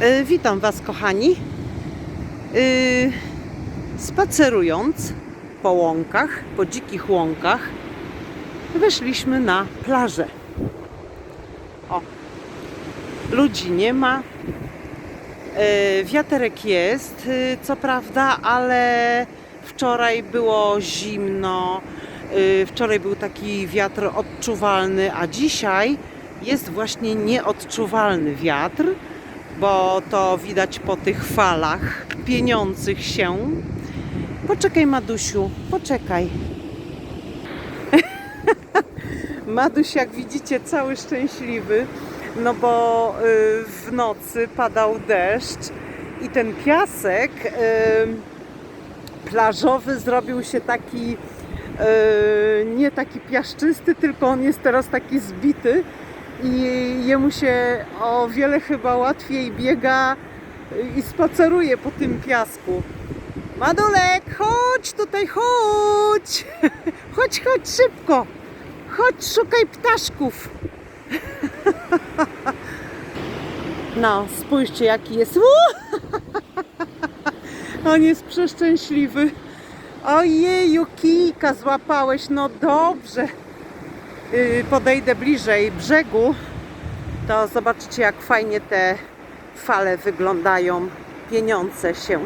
E, Witam Was, kochani. E, Spacerując po łąkach, po dzikich łąkach, weszliśmy na plażę. O, ludzi nie ma. E, Wiaterek jest, co prawda, ale wczoraj było zimno. Wczoraj był taki wiatr odczuwalny, a dzisiaj jest właśnie nieodczuwalny wiatr bo to widać po tych falach pieniących się. Poczekaj, Madusiu, poczekaj. Maduś, jak widzicie, cały szczęśliwy, no bo y, w nocy padał deszcz i ten piasek y, plażowy zrobił się taki y, nie taki piaszczysty, tylko on jest teraz taki zbity i jemu się o wiele chyba łatwiej biega i spaceruje po tym piasku. Madulek, chodź tutaj, chodź! Chodź, chodź szybko! Chodź, szukaj ptaszków! No, spójrzcie jaki jest. On jest przeszczęśliwy. Ojeju, kijka złapałeś, no dobrze podejdę bliżej brzegu, to zobaczycie jak fajnie te fale wyglądają, pieniądze się.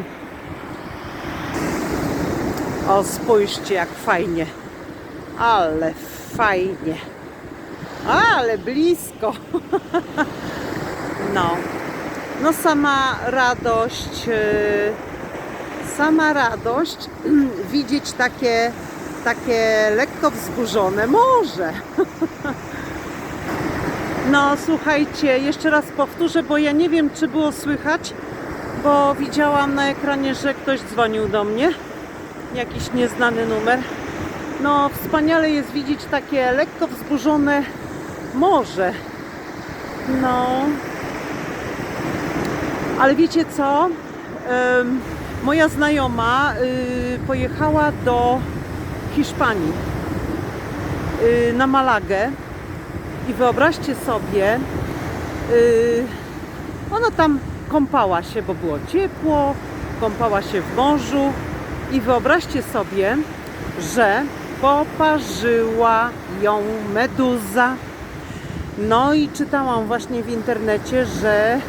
O, spójrzcie jak fajnie. Ale fajnie. Ale blisko. No. No sama radość, y, sama radość widzieć takie takie lekko wzburzone morze. No słuchajcie, jeszcze raz powtórzę, bo ja nie wiem, czy było słychać, bo widziałam na ekranie, że ktoś dzwonił do mnie. Jakiś nieznany numer. No wspaniale jest widzieć takie lekko wzburzone morze. No. Ale wiecie co? Moja znajoma y, pojechała do Hiszpanii yy, na Malagę i wyobraźcie sobie, yy, ona tam kąpała się, bo było ciepło, kąpała się w morzu i wyobraźcie sobie, że poparzyła ją meduza. No i czytałam właśnie w internecie, że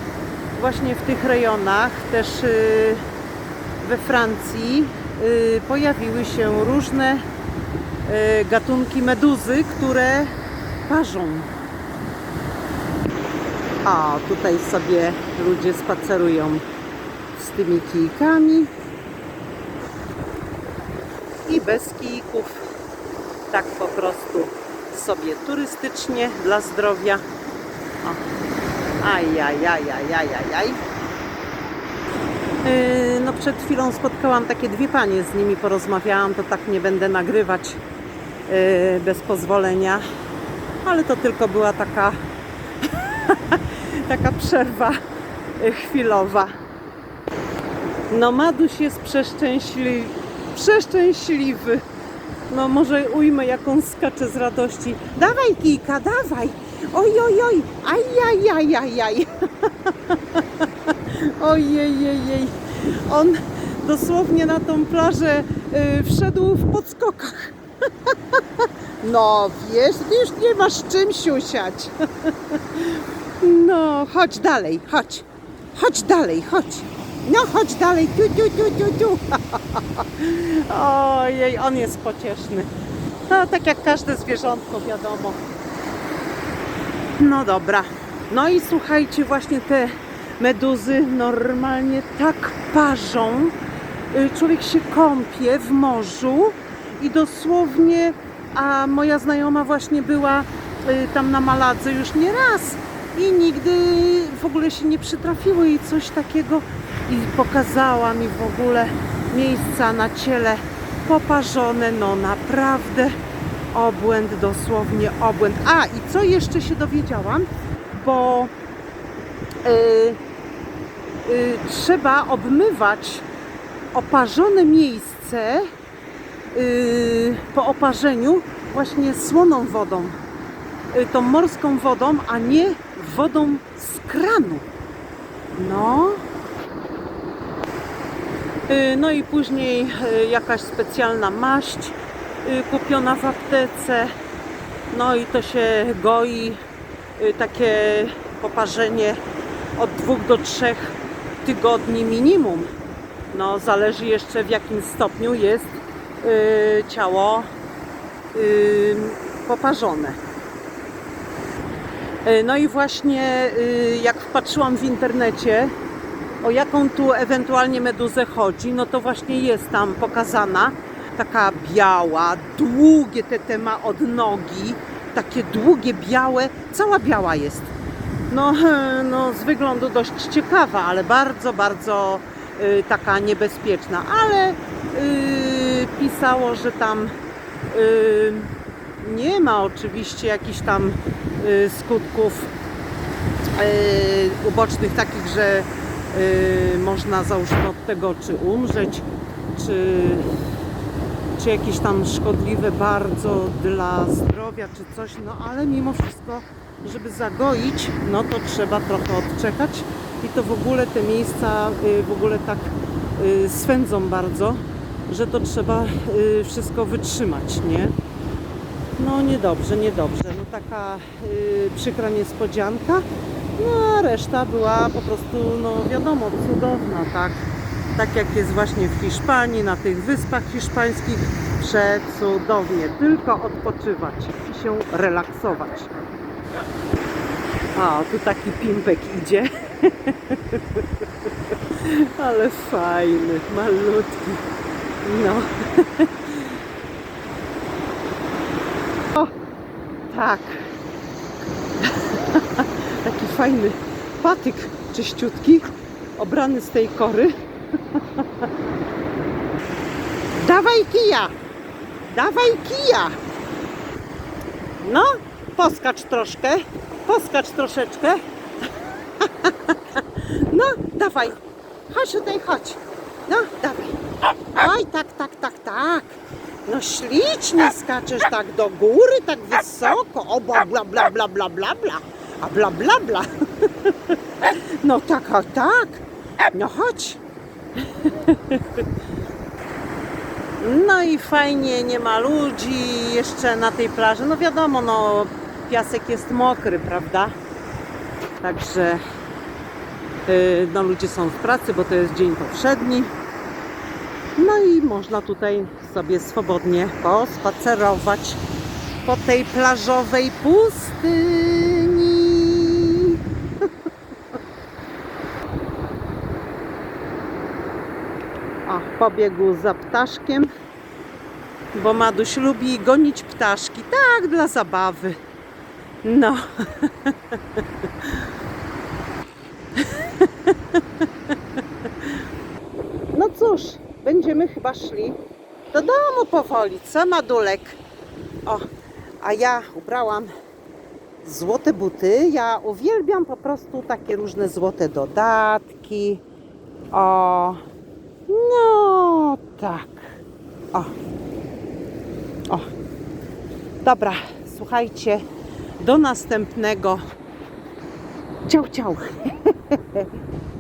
właśnie w tych rejonach też yy, we Francji y, pojawiły się różne y, gatunki meduzy, które parzą. A tutaj sobie ludzie spacerują z tymi kijkami i bez kijków. Tak po prostu sobie turystycznie dla zdrowia. O. Ajajajajajajaj. Yy, No przed chwilą spotkałam takie dwie panie, z nimi porozmawiałam, to tak nie będę nagrywać yy, bez pozwolenia, ale to tylko była taka taka przerwa yy, chwilowa. No Maduś jest przeszczęśliwy, przeszczęśliwy. No może ujmę jak on skacze z radości. Dawaj Kijka, dawaj! Oj, oj, oj! Ajajajajaj! Ojej, on dosłownie na tą plażę y, wszedł w podskokach. No wiesz, ty już nie masz czym siusiać. No, chodź dalej, chodź. Chodź dalej, chodź. No, chodź dalej, tu, tu, tu, tu, tu. Ojej, on jest pocieszny. No, tak jak każde zwierzątko, wiadomo. No dobra. No i słuchajcie, właśnie te meduzy normalnie tak parzą. Y, Człowiek się kąpie w morzu i dosłownie, a moja znajoma właśnie była y, tam na Maladze już nie raz i nigdy w ogóle się nie przytrafiło jej coś takiego i pokazała mi w ogóle miejsca na ciele poparzone, no naprawdę obłęd, dosłownie obłęd. A i co jeszcze się dowiedziałam, bo y, y, trzeba obmywać oparzone miejsce y, po oparzeniu właśnie słoną wodą, y, tą morską wodą, a nie wodą z kranu. No. Y, No i później y, jakaś specjalna maść y, kupiona w aptece. No i to się goi y, takie poparzenie od dwóch do trzech tygodni minimum. No zależy jeszcze w jakim stopniu jest y, ciało y, poparzone. Y, No i właśnie y, jak wpatrzyłam w internecie, o jaką tu ewentualnie meduzę chodzi, no to właśnie jest tam pokazana taka biała, długie te te ma od nogi, takie długie, białe, cała biała jest. No, no z wyglądu dość ciekawa, ale bardzo, bardzo y, taka niebezpieczna, ale y, pisało, że tam y, nie ma oczywiście jakichś tam y, skutków y, ubocznych takich, że y, można załóżmy od tego czy umrzeć, czy, czy jakieś tam szkodliwe bardzo dla zdrowia, czy coś, no ale mimo wszystko, żeby zagoić, no to trzeba trochę odczekać i to w ogóle te miejsca y, w ogóle tak y, swędzą bardzo, że to trzeba y, wszystko wytrzymać, nie? No niedobrze, niedobrze. No taka przykra niespodzianka. No a reszta była po prostu, no wiadomo, cudowna, tak? Tak jak jest właśnie w Hiszpanii, na tych wyspach hiszpańskich. Przecudownie. Tylko odpoczywać i się relaksować. A, tu taki pimpek idzie. Ale fajny, malutki. No. O, tak. Taki fajny patyk czyściutki, obrany z tej kory. Dawaj kija! Dawaj kija! No, poskacz troszkę, poskacz troszeczkę. No, dawaj. Chodź tutaj, chodź. No, dawaj. Oj, tak, tak, tak, tak. No ślicznie skaczesz tak do góry, tak wysoko. O, bla, bla, bla, bla, bla, bla, bla. A bla, bla, bla. No tak, o, tak. No chodź. No i fajnie, nie ma ludzi jeszcze na tej plaży. No wiadomo, no piasek jest mokry, prawda? Także y, no ludzie są w pracy, bo to jest dzień powszedni. No i można tutaj sobie swobodnie pospacerować po tej plażowej pustyni. O, pobiegł za ptaszkiem, bo Maduś lubi gonić ptaszki. Tak, dla zabawy. No. No cóż, będziemy chyba szli do domu powoli, co Madulek? O, a ja ubrałam złote buty. Ja uwielbiam po prostu takie różne złote dodatki. O, no tak. O, o. Dobra, słuchajcie, do następnego. Ciao, ciao.